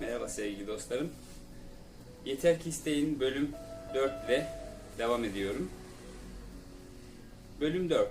Merhaba sevgili dostlarım. Yeter ki isteyin bölüm 4 ile devam ediyorum. Bölüm 4.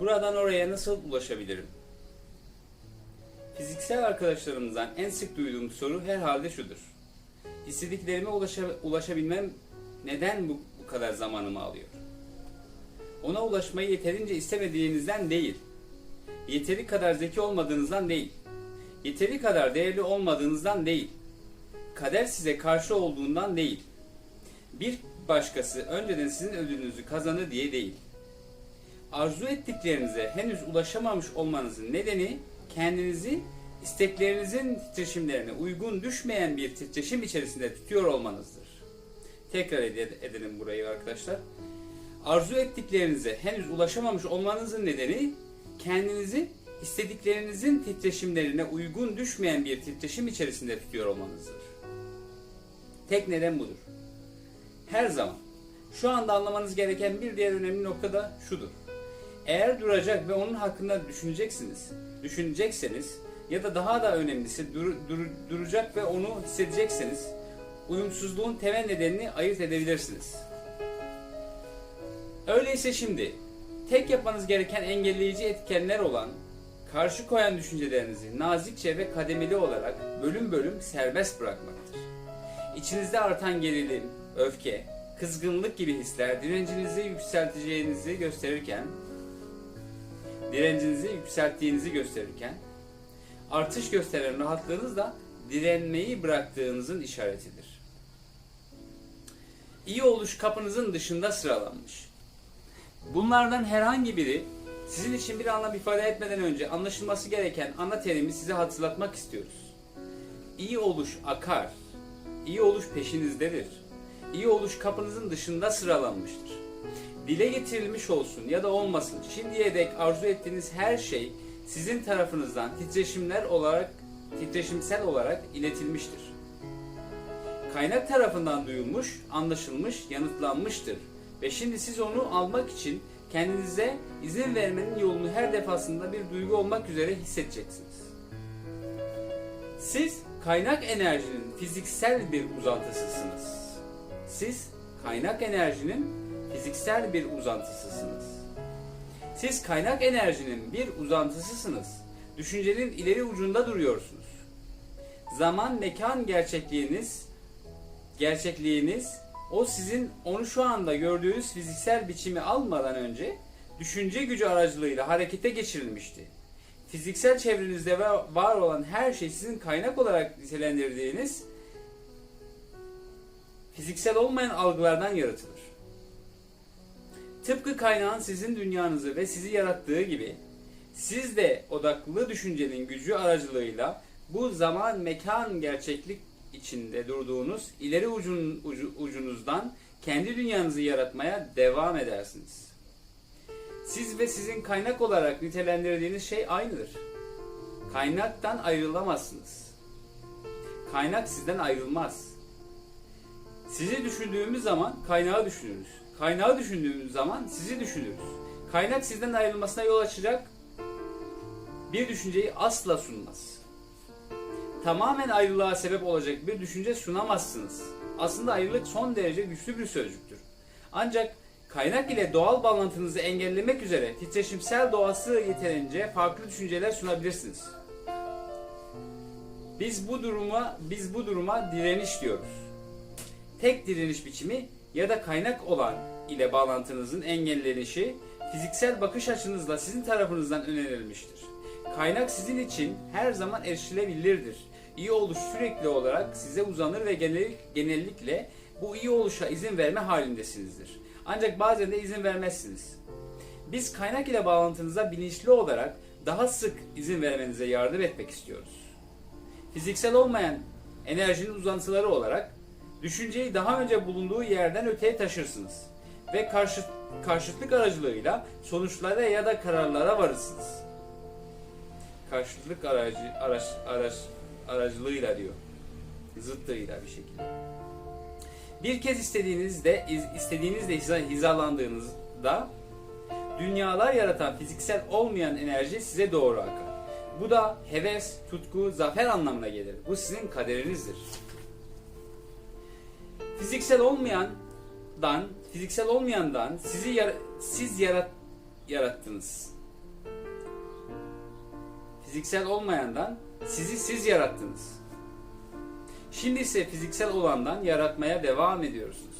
Buradan oraya nasıl ulaşabilirim? Fiziksel arkadaşlarımızdan en sık duyduğum soru herhalde şudur. İstediklerime ulaşa, ulaşabilmem neden bu, bu kadar zamanımı alıyor? Ona ulaşmayı yeterince istemediğinizden değil. Yeteri kadar zeki olmadığınızdan değil. Yeteri kadar değerli olmadığınızdan değil. Kader size karşı olduğundan değil. Bir başkası önceden sizin ödülünüzü kazanır diye değil. Arzu ettiklerinize henüz ulaşamamış olmanızın nedeni kendinizi isteklerinizin titreşimlerine uygun düşmeyen bir titreşim içerisinde tutuyor olmanızdır. Tekrar ede- edelim burayı arkadaşlar. Arzu ettiklerinize henüz ulaşamamış olmanızın nedeni kendinizi istediklerinizin titreşimlerine uygun düşmeyen bir titreşim içerisinde tutuyor olmanızdır. Tek neden budur. Her zaman şu anda anlamanız gereken bir diğer önemli nokta da şudur. Eğer duracak ve onun hakkında düşüneceksiniz, düşünecekseniz ya da daha da önemlisi dur- dur- duracak ve onu hissedecekseniz uyumsuzluğun temel nedenini ayırt edebilirsiniz. Öyleyse şimdi tek yapmanız gereken engelleyici etkenler olan karşı koyan düşüncelerinizi nazikçe ve kademeli olarak bölüm bölüm serbest bırakmaktır. İçinizde artan gerilim, öfke, kızgınlık gibi hisler direncinizi yükselteceğinizi gösterirken direncinizi yükselttiğinizi gösterirken artış gösteren rahatlığınız da direnmeyi bıraktığınızın işaretidir. İyi oluş kapınızın dışında sıralanmış. Bunlardan herhangi biri sizin için bir anlam ifade etmeden önce anlaşılması gereken ana terimi size hatırlatmak istiyoruz. İyi oluş akar. İyi oluş peşinizdedir. İyi oluş kapınızın dışında sıralanmıştır. Dile getirilmiş olsun ya da olmasın şimdiye dek arzu ettiğiniz her şey sizin tarafınızdan titreşimler olarak titreşimsel olarak iletilmiştir. Kaynak tarafından duyulmuş, anlaşılmış, yanıtlanmıştır. Ve şimdi siz onu almak için kendinize izin vermenin yolunu her defasında bir duygu olmak üzere hissedeceksiniz. Siz kaynak enerjinin fiziksel bir uzantısısınız. Siz kaynak enerjinin fiziksel bir uzantısısınız. Siz kaynak enerjinin bir uzantısısınız. Düşüncenin ileri ucunda duruyorsunuz. Zaman mekan gerçekliğiniz gerçekliğiniz o sizin onu şu anda gördüğünüz fiziksel biçimi almadan önce düşünce gücü aracılığıyla harekete geçirilmişti. Fiziksel çevrenizde va- var olan her şey sizin kaynak olarak nitelendirdiğiniz fiziksel olmayan algılardan yaratılır. Tıpkı kaynağın sizin dünyanızı ve sizi yarattığı gibi siz de odaklı düşüncenin gücü aracılığıyla bu zaman mekan gerçeklik içinde durduğunuz ileri ucun, ucu- ucunuzdan kendi dünyanızı yaratmaya devam edersiniz. Siz ve sizin kaynak olarak nitelendirdiğiniz şey aynıdır. Kaynaktan ayrılamazsınız. Kaynak sizden ayrılmaz. Sizi düşündüğümüz zaman kaynağı düşünürüz. Kaynağı düşündüğümüz zaman sizi düşünürüz. Kaynak sizden ayrılmasına yol açacak bir düşünceyi asla sunmaz. Tamamen ayrılığa sebep olacak bir düşünce sunamazsınız. Aslında ayrılık son derece güçlü bir sözcüktür. Ancak kaynak ile doğal bağlantınızı engellemek üzere titreşimsel doğası yeterince farklı düşünceler sunabilirsiniz. Biz bu duruma biz bu duruma direniş diyoruz. Tek direniş biçimi ya da kaynak olan ile bağlantınızın engellenişi fiziksel bakış açınızla sizin tarafınızdan önerilmiştir. Kaynak sizin için her zaman erişilebilirdir. İyi oluş sürekli olarak size uzanır ve genellik, genellikle bu iyi oluşa izin verme halindesinizdir. Ancak bazen de izin vermezsiniz. Biz kaynak ile bağlantınıza bilinçli olarak daha sık izin vermenize yardım etmek istiyoruz. Fiziksel olmayan enerjinin uzantıları olarak düşünceyi daha önce bulunduğu yerden öteye taşırsınız ve karşıt, karşıtlık aracılığıyla sonuçlara ya da kararlara varırsınız. Karşıtlık aracı araç, araç aracılığıyla diyor. Zıttıyla bir şekilde. Bir kez istediğinizde iz- istediğinizle hiza- hizalandığınızda dünyalar yaratan fiziksel olmayan enerji size doğru akar. Bu da heves, tutku, zafer anlamına gelir. Bu sizin kaderinizdir. Fiziksel olmayandan, fiziksel olmayandan sizi yar- siz yarat yarattınız. Fiziksel olmayandan sizi siz yarattınız. Şimdi ise fiziksel olandan yaratmaya devam ediyorsunuz.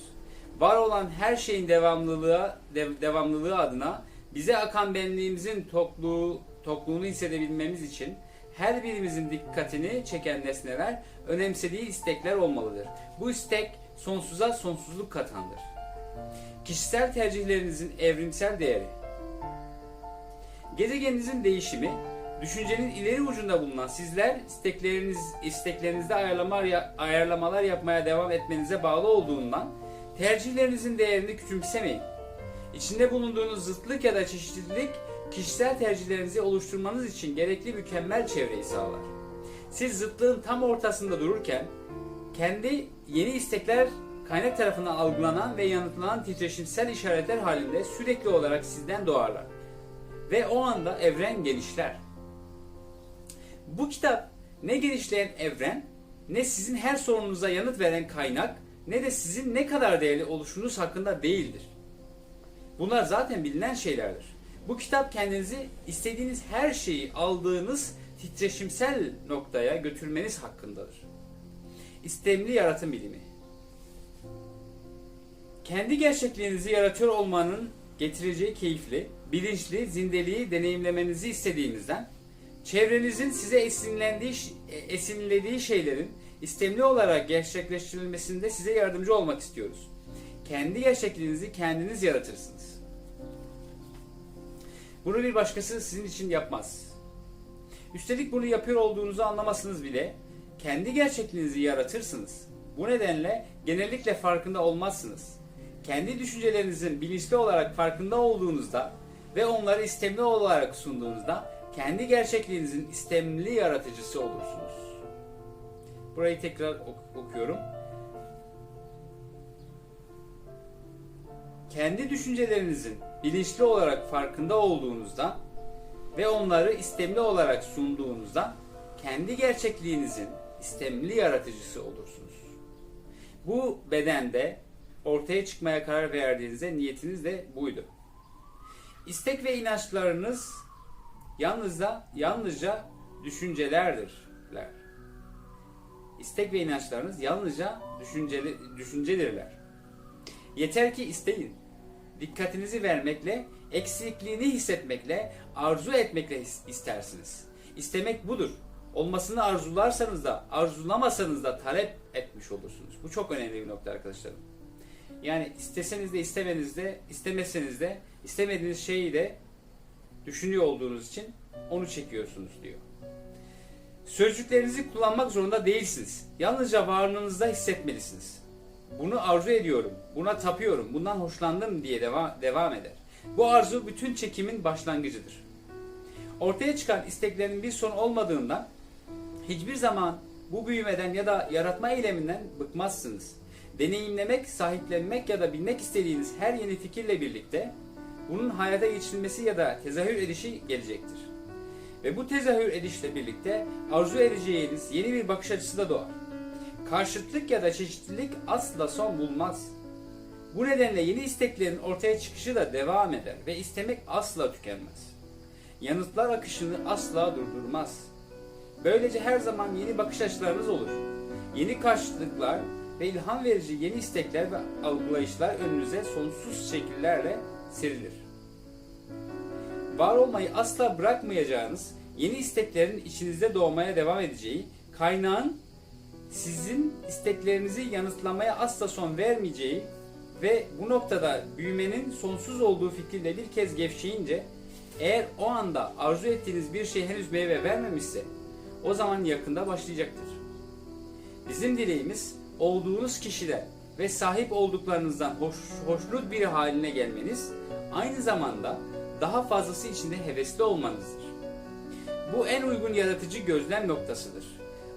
Var olan her şeyin devamlılığı dev- devamlılığı adına bize akan benliğimizin tokluğu tokluğunu hissedebilmemiz için her birimizin dikkatini çeken nesneler, önemsediği istekler olmalıdır. Bu istek sonsuza sonsuzluk katandır. Kişisel tercihlerinizin evrimsel değeri. Gezegeninizin değişimi, düşüncenin ileri ucunda bulunan sizler istekleriniz isteklerinizde ayarlamalar, ya- ayarlamalar yapmaya devam etmenize bağlı olduğundan tercihlerinizin değerini küçümsemeyin. İçinde bulunduğunuz zıtlık ya da çeşitlilik kişisel tercihlerinizi oluşturmanız için gerekli mükemmel çevreyi sağlar. Siz zıtlığın tam ortasında dururken kendi yeni istekler kaynak tarafından algılanan ve yanıtlanan titreşimsel işaretler halinde sürekli olarak sizden doğarlar. Ve o anda evren genişler. Bu kitap ne genişleyen evren, ne sizin her sorununuza yanıt veren kaynak, ne de sizin ne kadar değerli oluşunuz hakkında değildir. Bunlar zaten bilinen şeylerdir. Bu kitap kendinizi istediğiniz her şeyi aldığınız titreşimsel noktaya götürmeniz hakkındadır. İstemli yaratım bilimi. Kendi gerçekliğinizi yaratıyor olmanın getireceği keyifli, bilinçli zindeliği deneyimlemenizi istediğinizden, çevrenizin size esinlendiği, esinlediği şeylerin istemli olarak gerçekleştirilmesinde size yardımcı olmak istiyoruz. Kendi gerçekliğinizi kendiniz yaratırsınız. Bunu bir başkası sizin için yapmaz. Üstelik bunu yapıyor olduğunuzu anlamasınız bile kendi gerçekliğinizi yaratırsınız. Bu nedenle genellikle farkında olmazsınız. Kendi düşüncelerinizin bilinçli olarak farkında olduğunuzda ve onları istemli olarak sunduğunuzda kendi gerçekliğinizin istemli yaratıcısı olursunuz. Burayı tekrar ok- okuyorum. Kendi düşüncelerinizin bilinçli olarak farkında olduğunuzda ve onları istemli olarak sunduğunuzda kendi gerçekliğinizin istemli yaratıcısı olursunuz. Bu bedende ortaya çıkmaya karar verdiğinizde niyetiniz de buydu. İstek ve inançlarınız yalnızca yalnızca düşüncelerdirler. İstek ve inançlarınız yalnızca düşünceli, düşüncedirler. Yeter ki isteyin. Dikkatinizi vermekle, eksikliğini hissetmekle, arzu etmekle istersiniz. İstemek budur. Olmasını arzularsanız da, arzulamasanız da talep etmiş olursunuz. Bu çok önemli bir nokta arkadaşlarım. Yani isteseniz de istemeniz de, istemeseniz de, istemediğiniz şeyi de düşünüyor olduğunuz için onu çekiyorsunuz diyor. Sözcüklerinizi kullanmak zorunda değilsiniz. Yalnızca varlığınızda hissetmelisiniz. Bunu arzu ediyorum, buna tapıyorum, bundan hoşlandım diye devam, devam eder. Bu arzu bütün çekimin başlangıcıdır. Ortaya çıkan isteklerin bir son olmadığından hiçbir zaman bu büyümeden ya da yaratma eyleminden bıkmazsınız. Deneyimlemek, sahiplenmek ya da bilmek istediğiniz her yeni fikirle birlikte bunun hayata geçirilmesi ya da tezahür edişi gelecektir. Ve bu tezahür edişle birlikte arzu edeceğiniz yeni bir bakış açısı da doğar. Karşıtlık ya da çeşitlilik asla son bulmaz. Bu nedenle yeni isteklerin ortaya çıkışı da devam eder ve istemek asla tükenmez. Yanıtlar akışını asla durdurmaz. Böylece her zaman yeni bakış açılarınız olur. Yeni karşıtlıklar ve ilham verici yeni istekler ve algılayışlar önünüze sonsuz şekillerle serilir. Var olmayı asla bırakmayacağınız yeni isteklerin içinizde doğmaya devam edeceği, kaynağın sizin isteklerinizi yanıtlamaya asla son vermeyeceği ve bu noktada büyümenin sonsuz olduğu fikriyle bir kez gevşeyince eğer o anda arzu ettiğiniz bir şey henüz meyve vermemişse o zaman yakında başlayacaktır. Bizim dileğimiz olduğunuz kişiden ve sahip olduklarınızdan hoş, hoşnut biri haline gelmeniz aynı zamanda daha fazlası içinde hevesli olmanızdır. Bu en uygun yaratıcı gözlem noktasıdır.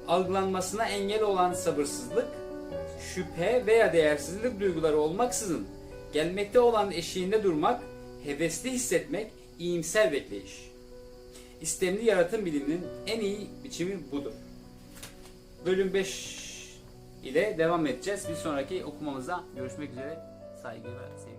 Algılanmasına engel olan sabırsızlık, şüphe veya değersizlik duyguları olmaksızın gelmekte olan eşiğinde durmak, hevesli hissetmek, iyimser bekleyiş. İstemli yaratım biliminin en iyi biçimi budur. Bölüm 5 ile devam edeceğiz. Bir sonraki okumamızda görüşmek üzere. Saygı ve sevgi.